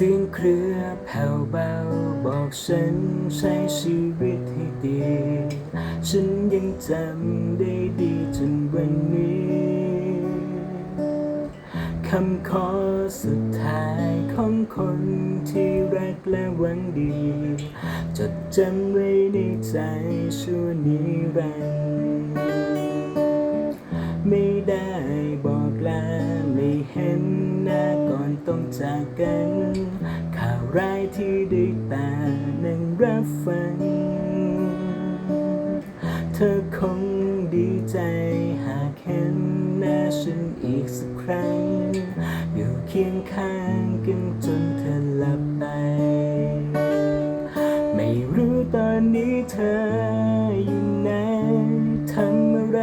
สียงเครือแผ่วเบาบอกฉันใช้ชีวิตให้ดี ฉันยังจำได้ดีจนวันนี้คำขอสุดท้ายของคนที่รักและหวังดี จดจำไว้ในใจชั่วนิรันดร์ไม่ได้บอกลาไม่เห็นหน้าก่อน ต้องจากกัน ข่าวร้ายที่ได้ตานั่งรับฟัง เธอคงดีใจหากเห็นหน้าฉันอีกสักครั้ง อยู่เคียงข้างกันจนเธอหลับไป ไม่รู้ตอนนี้เธออยู่ไหนทำอะไร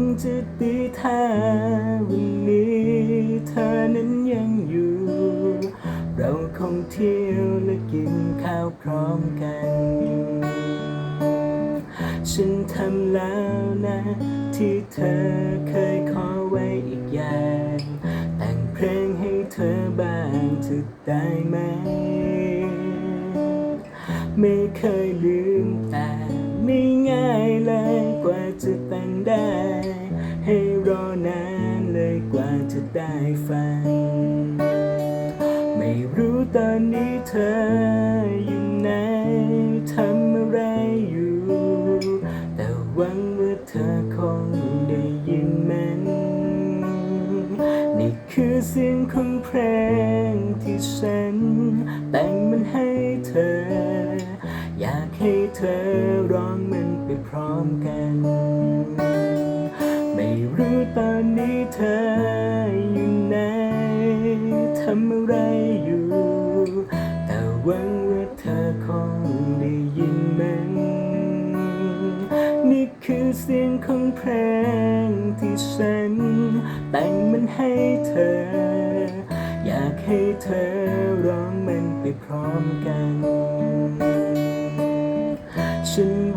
งจะดีถ้าวันนี้เธอนั้นยังอยู่ เราคงเที่ยวและกินข้าวพร้อมกันฉันทำแล้วนะ ที่เธอเคยขอไว้อีกอย่าง แต่งเพลงให้เธอบ้างจะได้ไหม ไม่เคยลืมแต่ ไม่ง่ายเลยกว่าจะแต่งได้ ให้รอนานเลยกว่าจะได้ฟัง ไม่รู้ตอนนี้เธออยู่ไหนทำอะไรอยู่ แต่หวังว่าเธอคงได้ยินมันนี่คือเสียงของเพลงที่ฉันแต่งมันให้เธอ ให้เธอร้องมันไปพร้อมกัน ไม่รู้ตอนนี้เธออยู่ไหนทำอะไรอยู่ แต่หวังว่าเธอคงได้ยินมันนี่คือเสียงของเพลงที่ฉัน แต่งมันให้เธอ อยากให้เธอร้องมันไปพร้อมกัน soon.